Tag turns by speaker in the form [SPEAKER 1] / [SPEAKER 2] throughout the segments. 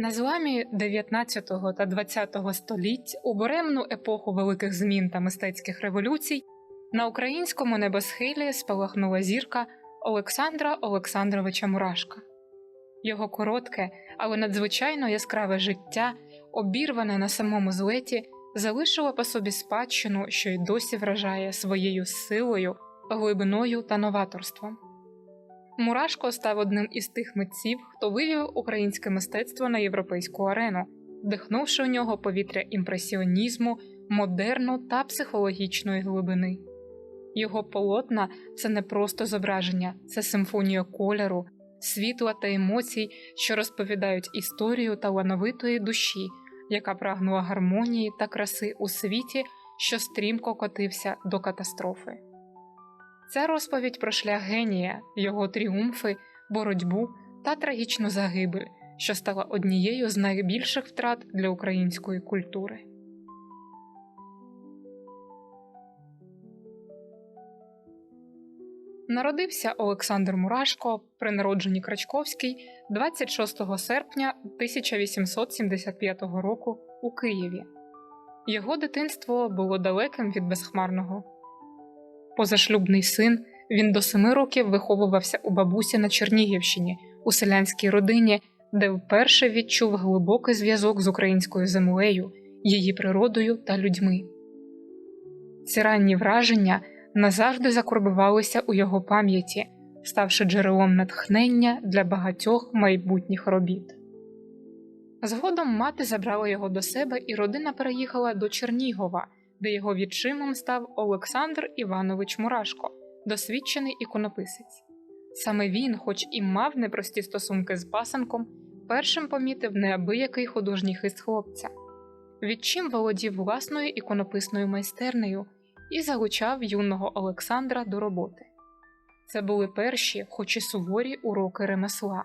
[SPEAKER 1] На зламі 19 та 20 століть у буремну епоху великих змін та мистецьких революцій на українському небосхилі спалахнула зірка Олександра Олександровича Мурашка. Його коротке, але надзвичайно яскраве життя, обірване на самому злеті, залишило по собі спадщину, що й досі вражає своєю силою, глибиною та новаторством. Мурашко став одним із тих митців, хто вивів українське мистецтво на європейську арену, вдихнувши у нього повітря імпресіонізму, модерну та психологічної глибини. Його полотна це не просто зображення, це симфонія кольору, світла та емоцій, що розповідають історію талановитої душі, яка прагнула гармонії та краси у світі, що стрімко котився до катастрофи. Це розповідь про шлях генія, його тріумфи, боротьбу та трагічну загибель, що стала однією з найбільших втрат для української культури. Народився Олександр Мурашко при народженні Крачковський 26 серпня 1875 року у Києві. Його дитинство було далеким від безхмарного. Позашлюбний син, він до семи років виховувався у бабусі на Чернігівщині у селянській родині, де вперше відчув глибокий зв'язок з українською землею, її природою та людьми. Ці ранні враження назавжди закорбувалися у його пам'яті, ставши джерелом натхнення для багатьох майбутніх робіт. Згодом мати забрала його до себе, і родина переїхала до Чернігова, де його відчимом став Олександр Іванович Мурашко, досвідчений іконописець. Саме він, хоч і мав непрості стосунки з пасенком, першим помітив неабиякий художній хист хлопця, відчим володів власною іконописною майстернею і залучав юного Олександра до роботи. Це були перші, хоч і суворі уроки ремесла.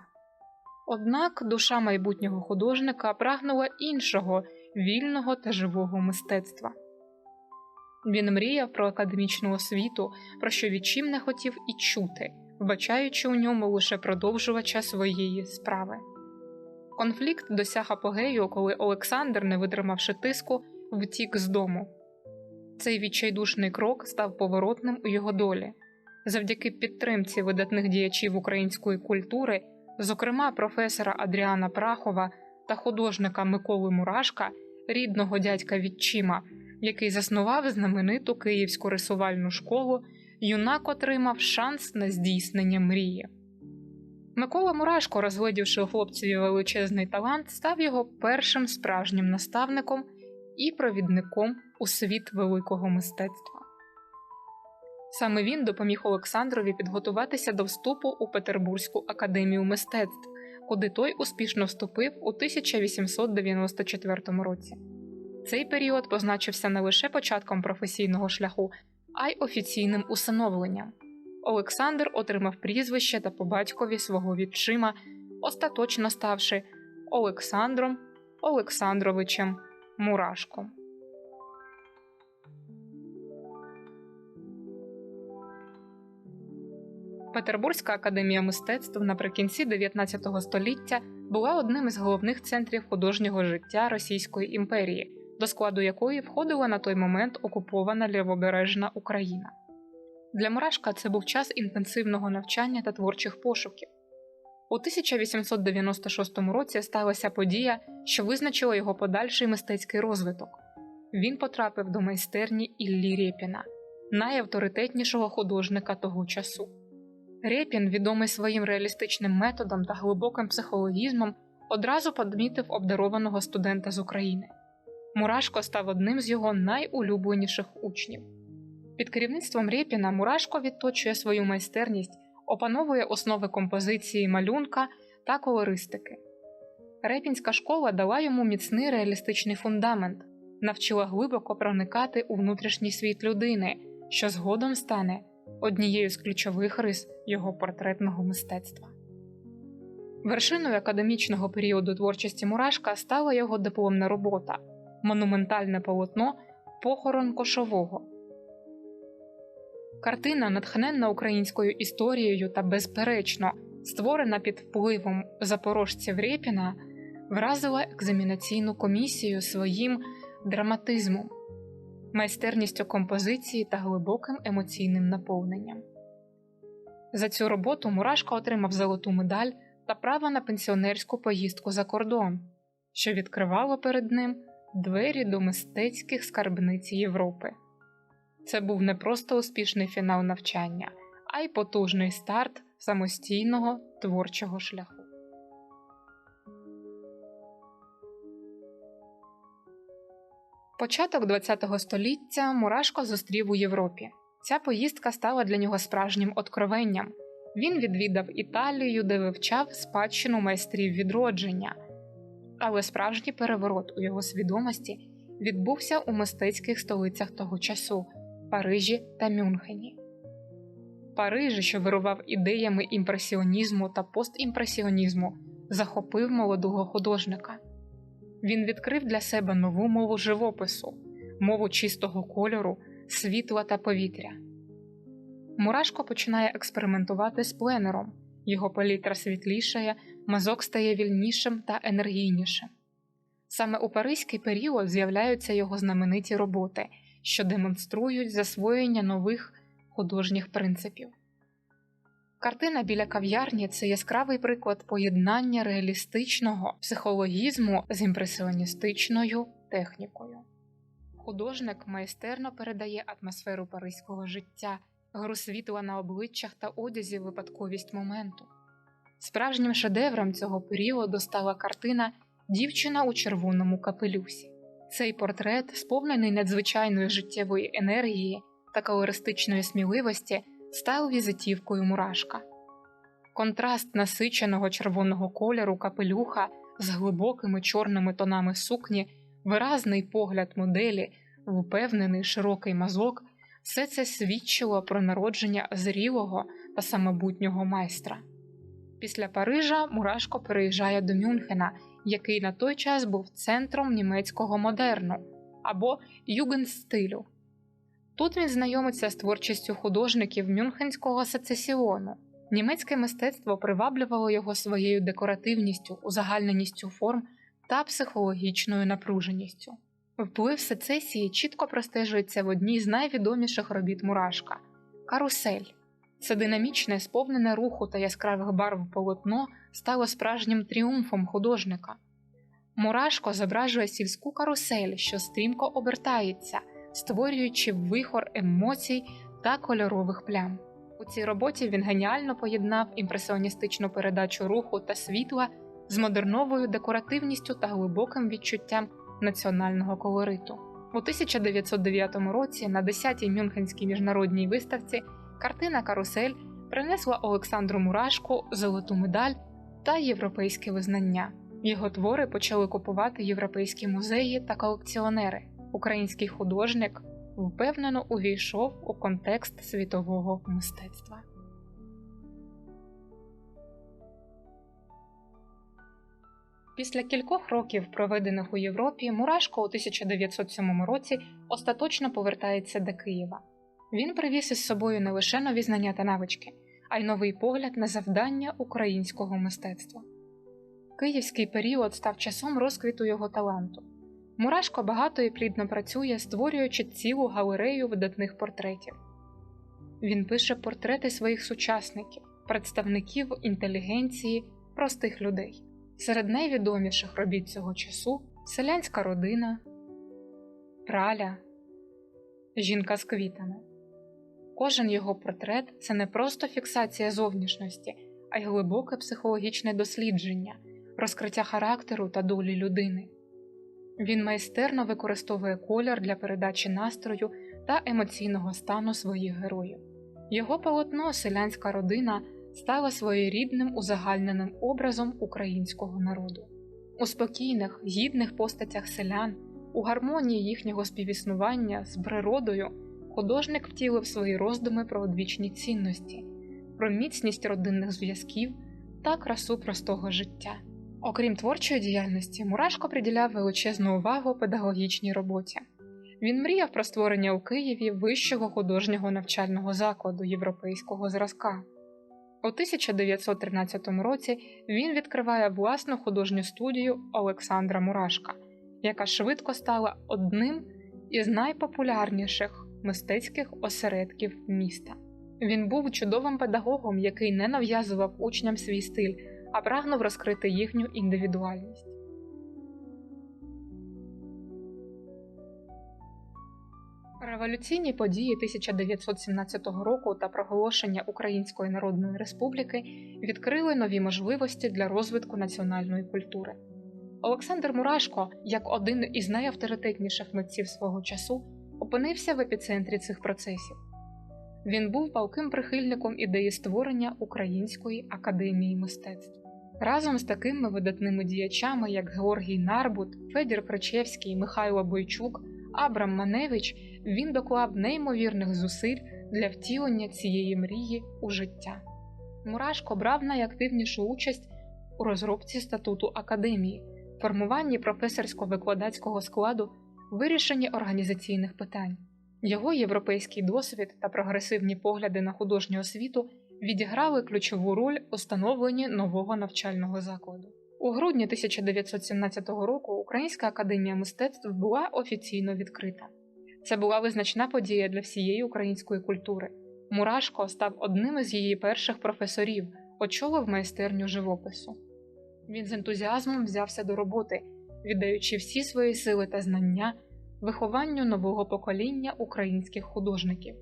[SPEAKER 1] Однак душа майбутнього художника прагнула іншого, вільного та живого мистецтва. Він мріяв про академічну освіту, про що відчим не хотів і чути, вбачаючи у ньому лише продовжувача своєї справи. Конфлікт досяг апогею, коли Олександр, не витримавши тиску, втік з дому. Цей відчайдушний крок став поворотним у його долі. Завдяки підтримці видатних діячів української культури, зокрема професора Адріана Прахова та художника Миколи Мурашка, рідного дядька Відчима, який заснував знамениту київську рисувальну школу, юнак отримав шанс на здійснення мрії. Микола Мурашко, розглядівши у хлопцеві величезний талант, став його першим справжнім наставником і провідником у світ великого мистецтва. Саме він допоміг Олександрові підготуватися до вступу у Петербурзьку академію мистецтв, куди той успішно вступив у 1894 році. Цей період позначився не лише початком професійного шляху, а й офіційним усиновленням. Олександр отримав прізвище та по батькові свого відчима, остаточно ставши Олександром Олександровичем Мурашком. Петербурзька академія мистецтв наприкінці 19 століття була одним із головних центрів художнього життя Російської імперії, до складу якої входила на той момент окупована лівобережна Україна. Для Мурашка це був час інтенсивного навчання та творчих пошуків. У 1896 році сталася подія, що визначила його подальший мистецький розвиток. Він потрапив до майстерні Іллі Рєпіна, найавторитетнішого художника того часу. Рєпін, відомий своїм реалістичним методом та глибоким психологізмом, одразу помітив обдарованого студента з України. Мурашко став одним з його найулюбленіших учнів. Під керівництвом Рєпіна Мурашко відточує свою майстерність, опановує основи композиції малюнка та колористики. Репінська школа дала йому міцний реалістичний фундамент, навчила глибоко проникати у внутрішній світ людини, що згодом стане однією з ключових рис його портретного мистецтва. Вершиною академічного періоду творчості Мурашка стала його дипломна робота монументальне полотно Похорон кошового. Картина, натхненна українською історією та безперечно створена під впливом запорожців Рєпіна, вразила екзамінаційну комісію своїм драматизмом, майстерністю композиції та глибоким емоційним наповненням. За цю роботу Мурашко отримав золоту медаль та право на пенсіонерську поїздку за кордон, що відкривало перед ним двері до мистецьких скарбниць Європи. Це був не просто успішний фінал навчання, а й потужний старт самостійного творчого шляху. Початок ХХ століття Мурашко зустрів у Європі. Ця поїздка стала для нього справжнім откровенням. Він відвідав Італію, де вивчав спадщину майстрів відродження, але справжній переворот у його свідомості відбувся у мистецьких столицях того часу Парижі та Мюнхені. Париж, що вирував ідеями імпресіонізму та постімпресіонізму, захопив молодого художника. Він відкрив для себе нову мову живопису, мову чистого кольору, світла та повітря. Мурашко починає експериментувати з пленером, його палітра світлішає, мазок стає вільнішим та енергійнішим. Саме у паризький період з'являються його знамениті роботи, що демонструють засвоєння нових художніх принципів. Картина біля кав'ярні це яскравий приклад поєднання реалістичного психологізму з імпресіоністичною технікою. Художник майстерно передає атмосферу паризького життя, гру світла на обличчях та одязі випадковість моменту. Справжнім шедевром цього періоду стала картина Дівчина у червоному капелюсі. Цей портрет, сповнений надзвичайної життєвої енергії та колористичної сміливості став візитівкою мурашка. Контраст насиченого червоного кольору капелюха з глибокими чорними тонами сукні, виразний погляд моделі, впевнений широкий мазок, все це свідчило про народження зрілого та самобутнього майстра. Після Парижа Мурашко переїжджає до Мюнхена, який на той час був центром німецького модерну або югенстилю. Тут він знайомиться з творчістю художників Мюнхенського сецесіону. Німецьке мистецтво приваблювало його своєю декоративністю, узагальненістю форм та психологічною напруженістю. Вплив сецесії чітко простежується в одній з найвідоміших робіт Мурашка Карусель. Це динамічне, сповнене руху та яскравих барв полотно стало справжнім тріумфом художника. Мурашко зображує сільську карусель, що стрімко обертається створюючи вихор емоцій та кольорових плям. У цій роботі він геніально поєднав імпресіоністичну передачу руху та світла з модерновою декоративністю та глибоким відчуттям національного колориту. У 1909 році на 10-й Мюнхенській міжнародній виставці картина Карусель принесла Олександру Мурашку золоту медаль та європейське визнання. Його твори почали купувати європейські музеї та колекціонери український художник впевнено увійшов у контекст світового мистецтва. Після кількох років, проведених у Європі, Мурашко у 1907 році остаточно повертається до Києва. Він привіз із собою не лише нові знання та навички, а й новий погляд на завдання українського мистецтва. Київський період став часом розквіту його таланту. Мурашко багато і плідно працює, створюючи цілу галерею видатних портретів. Він пише портрети своїх сучасників, представників інтелігенції, простих людей. Серед найвідоміших робіт цього часу селянська родина, праля, жінка з квітами. Кожен його портрет це не просто фіксація зовнішності, а й глибоке психологічне дослідження, розкриття характеру та долі людини. Він майстерно використовує колір для передачі настрою та емоційного стану своїх героїв. Його полотно селянська родина стала своєрідним узагальненим образом українського народу. У спокійних, гідних постатях селян, у гармонії їхнього співіснування з природою, художник втілив свої роздуми про одвічні цінності, про міцність родинних зв'язків та красу простого життя. Окрім творчої діяльності, Мурашко приділяв величезну увагу педагогічній роботі. Він мріяв про створення у Києві вищого художнього навчального закладу європейського зразка. У 1913 році він відкриває власну художню студію Олександра Мурашка, яка швидко стала одним із найпопулярніших мистецьких осередків міста. Він був чудовим педагогом, який не нав'язував учням свій стиль, а прагнув розкрити їхню індивідуальність. Революційні події 1917 року та проголошення Української Народної Республіки відкрили нові можливості для розвитку національної культури. Олександр Мурашко, як один із найавторитетніших митців свого часу, опинився в епіцентрі цих процесів. Він був палким прихильником ідеї створення Української академії мистецтв. Разом з такими видатними діячами, як Георгій Нарбут, Федір Кричевський, Михайло Бойчук, Абрам Маневич, він доклав неймовірних зусиль для втілення цієї мрії у життя. Мурашко брав найактивнішу участь у розробці статуту академії, формуванні професорсько-викладацького складу, вирішенні організаційних питань. Його європейський досвід та прогресивні погляди на художню освіту відіграли ключову роль у становленні нового навчального закладу. У грудні 1917 року Українська академія мистецтв була офіційно відкрита. Це була визначна подія для всієї української культури. Мурашко став одним із її перших професорів, очолив майстерню живопису. Він з ентузіазмом взявся до роботи, віддаючи всі свої сили та знання вихованню нового покоління українських художників.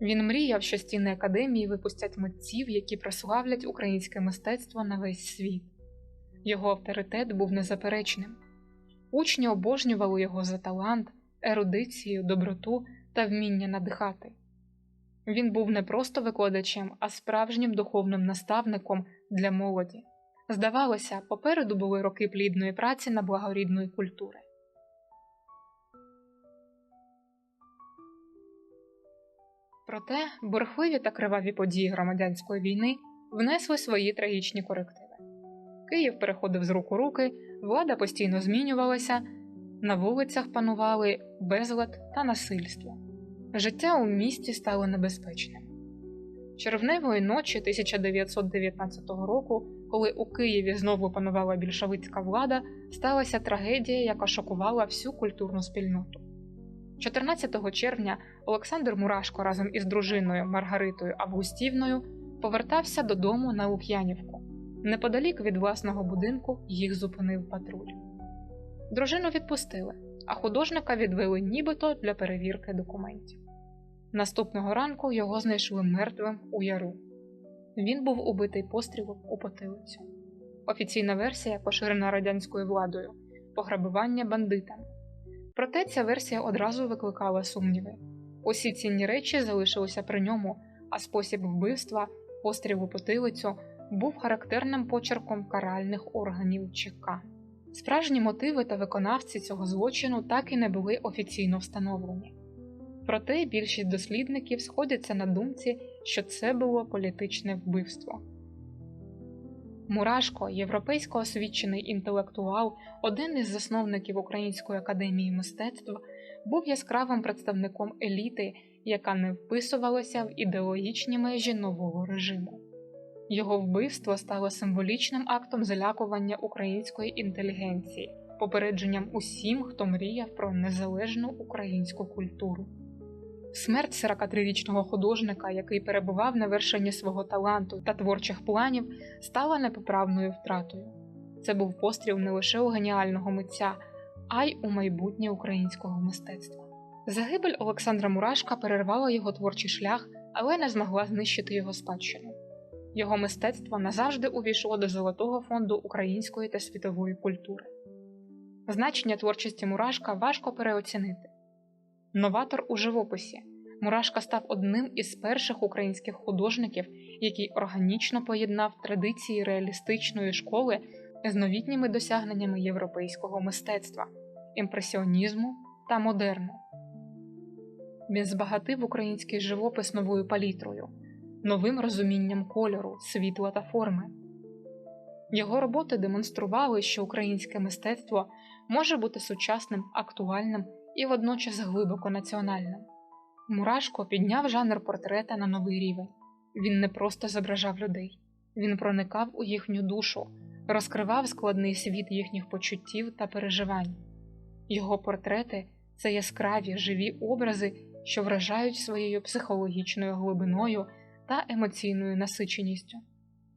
[SPEAKER 1] Він мріяв, що стіни академії випустять митців, які прославлять українське мистецтво на весь світ. Його авторитет був незаперечним. Учні обожнювали його за талант, ерудицію, доброту та вміння надихати. Він був не просто викладачем, а справжнім духовним наставником для молоді. Здавалося, попереду були роки плідної праці на благорідної культури. Проте бурхливі та криваві події громадянської війни внесли свої трагічні корективи. Київ переходив з рук у руки, влада постійно змінювалася, на вулицях панували безлад та насильство. Життя у місті стало небезпечним. Червневої ночі 1919 року, коли у Києві знову панувала більшовицька влада, сталася трагедія, яка шокувала всю культурну спільноту. 14 червня Олександр Мурашко разом із дружиною Маргаритою Августівною повертався додому на Лук'янівку. Неподалік від власного будинку їх зупинив патруль. Дружину відпустили, а художника відвели нібито для перевірки документів. Наступного ранку його знайшли мертвим у яру. Він був убитий пострілом у потилицю. Офіційна версія, поширена радянською владою, пограбування бандитами. Проте ця версія одразу викликала сумніви. Усі цінні речі залишилися при ньому, а спосіб вбивства, постріл у потилицю був характерним почерком каральних органів ЧК. Справжні мотиви та виконавці цього злочину так і не були офіційно встановлені. Проте більшість дослідників сходяться на думці, що це було політичне вбивство. Мурашко, європейсько освічений інтелектуал, один із засновників Української академії мистецтв, був яскравим представником еліти, яка не вписувалася в ідеологічні межі нового режиму. Його вбивство стало символічним актом залякування української інтелігенції, попередженням усім, хто мріяв про незалежну українську культуру. Смерть 43-річного художника, який перебував на вершині свого таланту та творчих планів, стала непоправною втратою. Це був постріл не лише у геніального митця, а й у майбутнє українського мистецтва. Загибель Олександра Мурашка перервала його творчий шлях, але не змогла знищити його спадщину. Його мистецтво назавжди увійшло до золотого фонду української та світової культури. Значення творчості Мурашка важко переоцінити. Новатор у живописі. Мурашка став одним із перших українських художників, який органічно поєднав традиції реалістичної школи з новітніми досягненнями європейського мистецтва, імпресіонізму та модерну. Він збагатив український живопис новою палітрою, новим розумінням кольору, світла та форми. Його роботи демонстрували, що українське мистецтво може бути сучасним, актуальним і водночас глибоко національним. Мурашко підняв жанр портрета на новий рівень. Він не просто зображав людей, він проникав у їхню душу, розкривав складний світ їхніх почуттів та переживань. Його портрети це яскраві живі образи, що вражають своєю психологічною глибиною та емоційною насиченістю.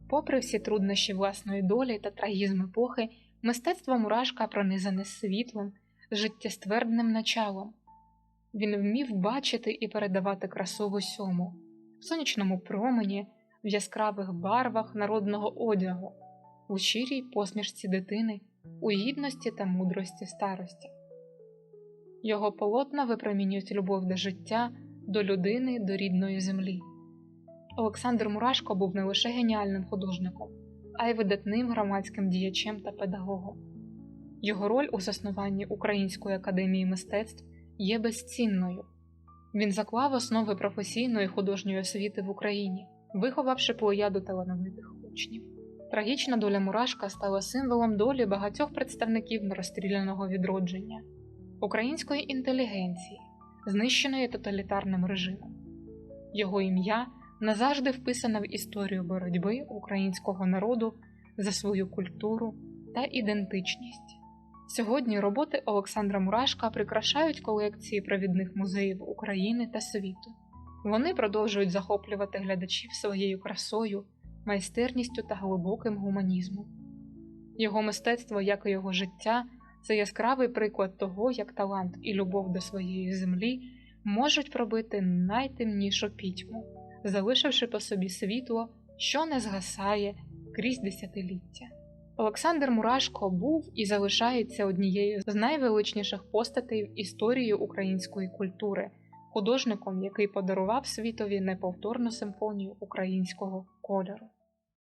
[SPEAKER 1] Попри всі труднощі власної долі та трагізм епохи, мистецтво Мурашка пронизане світлом, життєствердним началом. Він вмів бачити і передавати красу в усьому, в сонячному промені, в яскравих барвах народного одягу, у щирій посмішці дитини, у гідності та мудрості старості. Його полотна випромінюють любов до життя, до людини, до рідної землі. Олександр Мурашко був не лише геніальним художником, а й видатним громадським діячем та педагогом. Його роль у заснуванні Української академії мистецтв є безцінною. Він заклав основи професійної художньої освіти в Україні, виховавши плеяду талановитих учнів. Трагічна доля Мурашка стала символом долі багатьох представників нерозстріляного відродження, української інтелігенції, знищеної тоталітарним режимом. Його ім'я назавжди вписане в історію боротьби українського народу за свою культуру та ідентичність. Сьогодні роботи Олександра Мурашка прикрашають колекції провідних музеїв України та світу. Вони продовжують захоплювати глядачів своєю красою, майстерністю та глибоким гуманізмом. Його мистецтво, як і його життя, це яскравий приклад того, як талант і любов до своєї землі можуть пробити найтемнішу пітьму, залишивши по собі світло, що не згасає крізь десятиліття. Олександр Мурашко був і залишається однією з найвеличніших постатей в історії української культури, художником, який подарував світові неповторну симфонію українського кольору.